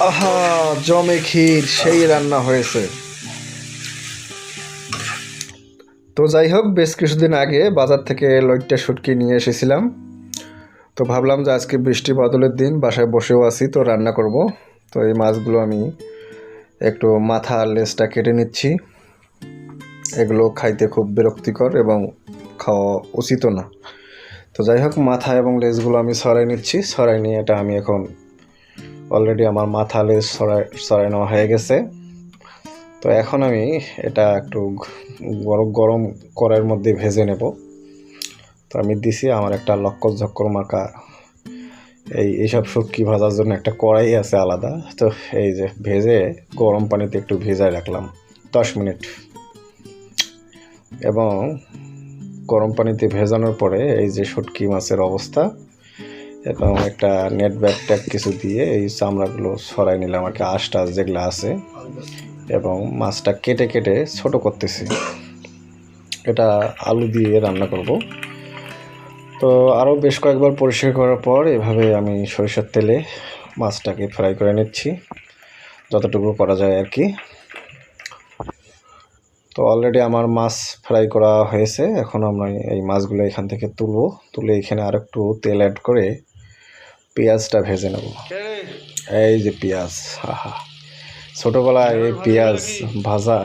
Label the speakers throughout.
Speaker 1: আহা, জমে ক্ষীর, সেই রান্না হয়েছে। তো যাই হোক, বেশ কিছুদিন আগে বাজার থেকে লইট্টা শুটকি নিয়ে এসেছিলাম। তো ভাবলাম যে আজকে বৃষ্টি বাদলের দিন, বাসায় বসেও আছি, তো রান্না করব। তো এই মাছগুলো আমি একটু মাথা লেজটা কেটে নিচ্ছি। এগুলো খাইতে খুব বিরক্তিকর এবং খাওয়া উচিত না। তো যাই হোক, মাথা এবং লেজগুলো আমি সরাই নিচ্ছি। সরাই নিয়ে এটা আমি এখন অলরেডি আমার মাথা লেজ সরাই সরাই নেওয়া হয়ে গেছে। তো এখন আমি এটা একটু গরম গরম কড়াইয়ের মধ্যে ভেজে নেব। তো আমি দিছি আমার একটা লক্কর ঝক্কর মাখা। এই এইসব শুটকি ভাজার জন্য একটা কড়াই আছে আলাদা। তো এই যে ভেজে গরম পানিতে একটু ভেজায় রাখলাম। দশ মিনিট। এবং গরম পানিতে ভেজানোর পরে এই যে শুটকি মাছের অবস্থা এবং একটা নেট ব্যাগ ট্যাগ কিছু দিয়ে এই চামড়াগুলো সরাই নিলাম, আর কি আঁশ টাশ যেগুলো আছে, এবং মাছটা কেটে কেটে ছোট করতেছি। এটা আলু দিয়ে রান্না করব। তো আরও বেশ কয়েকবার পরিষ্কার করার পর এভাবে আমি সরিষার তেলে মাছটাকে ফ্রাই করে নিচ্ছি, যতটুকু করা যায় আর কি। তো অলরেডি আমার মাছ ফ্রাই করা হয়েছে, এখন আমরা এই মাছগুলো এখান থেকে তুলব। তুলে এখানে আর একটু তেল অ্যাড করে পেঁয়াজটা ভেজে নেব। এই যে পেঁয়াজ আহা ছোটোবেলায় এই পেঁয়াজ ভাজা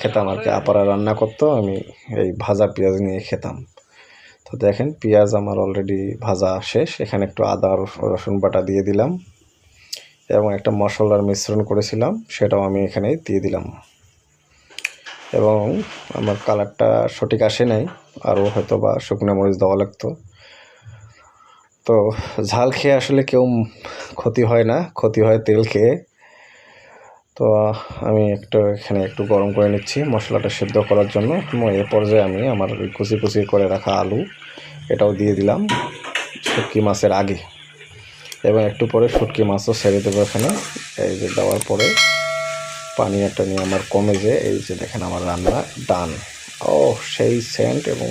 Speaker 1: খেতাম আর কি। আপারা রান্না করতো, আমি এই ভাজা পেঁয়াজ নিয়ে খেতাম। তো দেখেন, পেঁয়াজ আমার অলরেডি ভাজা শেষ। এখানে একটু আদা, রসুন বাটা দিয়ে দিলাম এবং একটা মশলার মিশ্রণ করেছিলাম, সেটাও আমি এখানে দিয়ে দিলাম। এবং আমার কালারটা সঠিক আসে নাই, আরও হয়তো বা শুকনো মরিচ দেওয়া লাগতো। তো ঝাল খেয়ে আসলে কেউ ক্ষতি হয় না, ক্ষতি হয় তেল খেয়ে। তো আমি একটু এখানে একটু গরম করে নিচ্ছি মশলাটা সেদ্ধ করার জন্য। এ পর্যায়ে আমি আমার কুচি কুচি করে রাখা আলু, এটাও দিয়ে দিলাম শুটকি মাছের আগে। এবং একটু পরে শুটকি মাছও ছেড়ে দেবো এখানে। এই যে দেওয়ার পরে পানি একটা নিয়ে আমার কমে যে, এই যে দেখেন আমার রান্না ডান। ও, সেই সেন্ট এবং